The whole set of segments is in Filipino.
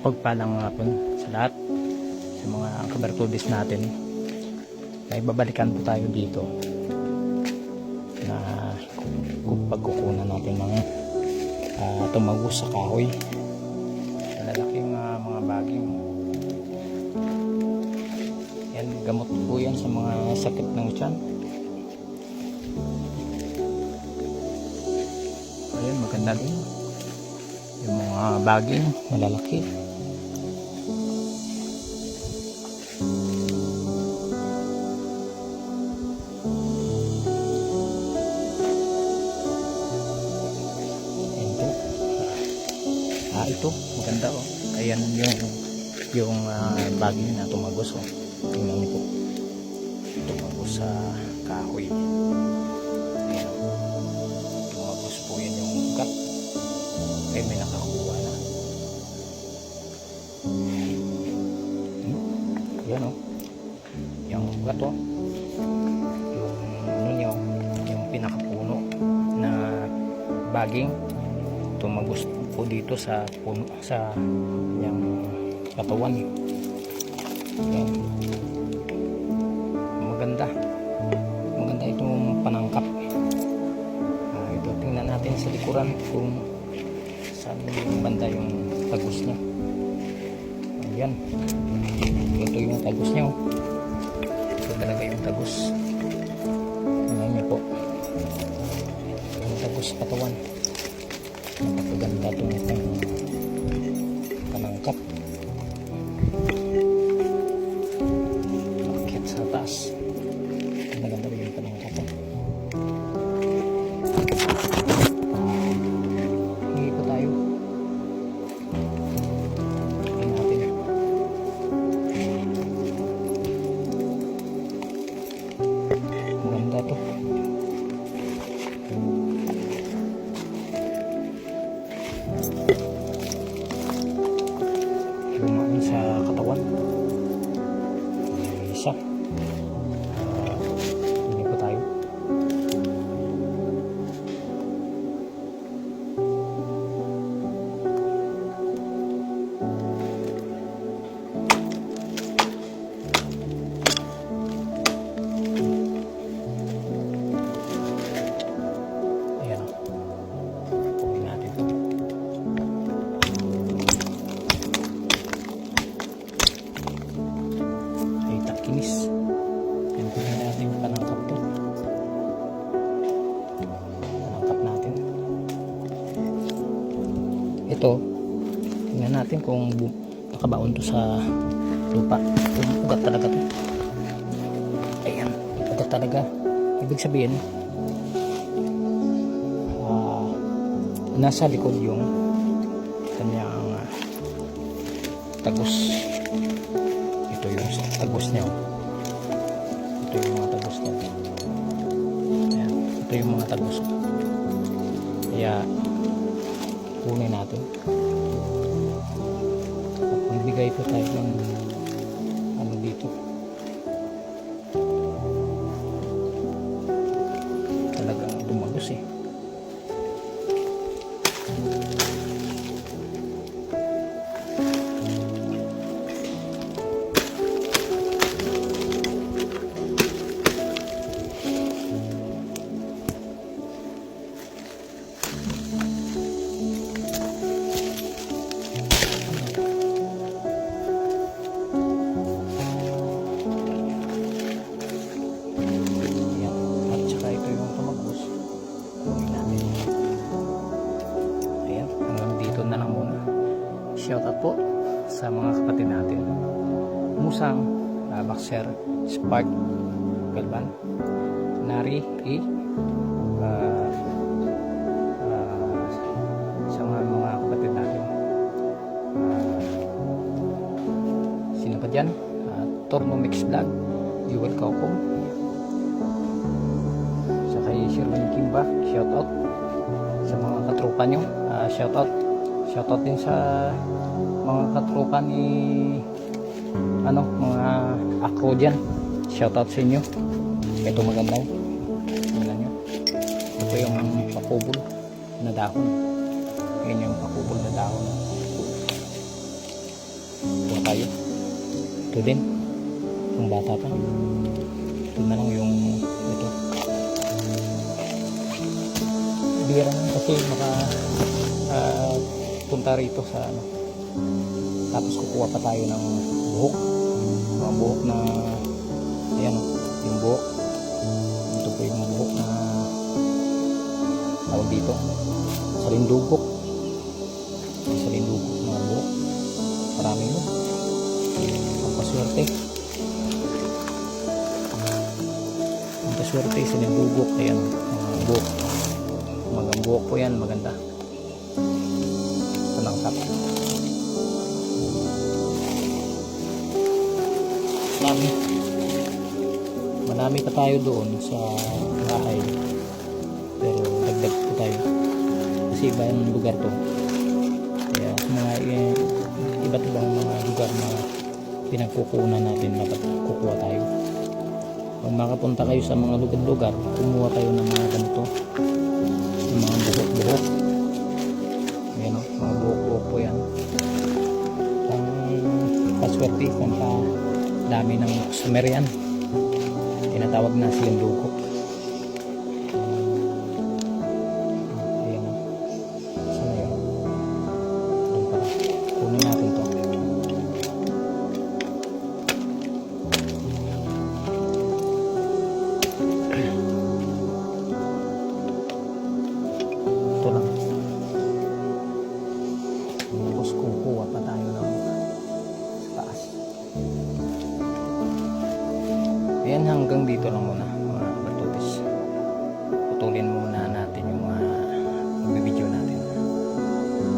Pagpalang hapon sa lahat sa mga kabartudis natin ay babalikan po tayo dito na pagkukunan natin ng uh, tumagos sa kahoy. Malalaking uh, mga baging yan gamot po yan sa mga sakit ng tiyan. Ayun maganda din. Yung mga baging malalaki ito, maganda oh. Ayan yung yung uh, bagay na tumagos oh. Tingnan niyo po. Tumagos sa kahoy. Ayan. Tumagos po yan yung ugat. Ay, may nakakuha na. Ayan oh. Yung ugat oh. Yung ano niyo, yung pinakapuno na baging tumagos po dito sa puno sa yung katawan. Ayan. maganda. Maganda itong panangkap. Ah, ito tingnan natin sa likuran kung saan yung banda yung tagos niya. Ayan. Ito yung tagos niya oh. ito talaga yung tagos. Tingnan niyo po. Yung tagos katawan napakaganda itong itong panangkap lumaan sa katawan? Isa ito tingnan natin kung nakabaon to sa lupa. Ito, ugat talaga to. Ayan ugat talaga. Ibig sabihin ah, nasa likod yung kanyang ah, tagos. Ito yung tagos niya oh. ito yung mga tagos niya. Ayan. ito yung mga tagos. Kaya kunin natin. At magbigay po tayo ng Shout out po sa mga kapatid natin. Musang, uh, Baxter, Spark, Galban, Nari, E, uh, uh, sa mga, mga kapatid natin. Uh, sino pa dyan? Uh, Torno Mix Vlog, Jewel Kaukom, sa kay Sherwin Kimba, shout out sa mga katropa nyo, ah, shout out shout out din sa mga katropa ni ano, mga akro dyan shout out sa inyo ito maganda tingnan nyo ito yung pakubol na dahon yun yung pakubol na dahon Kuha tayo. Ito din. Yung bata pa. Ito na lang yung ito. Bira naman kasi maka ah, punta rito sa ano. Tapos kukuha pa tayo ng buhok. Mga buhok na ayan o, yung buhok. Ito po yung buhok na tawag dito. Salindugok. Salindugok mga buhok. Marami mo. Ang paswerte. Ang paswerte, salindugok. Ayan, mga buhok. Mga buhok po yan, maganda. Panangkap. Marami. Marami pa tayo doon sa bahay. Pero dagdag po tayo. Kasi iba yung lugar to. Kaya mga eh, iba't ibang mga lugar na pinagkukunan natin dapat kukuha tayo. Kung makapunta kayo sa mga lugar-lugar, kumuha tayo ng mga ganito. Yung mga buhok-buhok. Paswerte, pang pa dami ng customer yan. Tinatawag na silang lugo. Ayan hanggang dito lang muna mga batutis. Putulin muna natin yung mga video natin.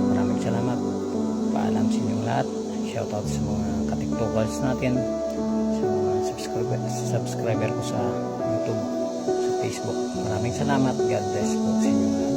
Maraming salamat. Paalam sa inyong lahat. Shoutout sa mga katiktokers natin. Sa mga subscriber, subscriber ko sa YouTube, sa Facebook. Maraming salamat. God bless po sa inyong lahat.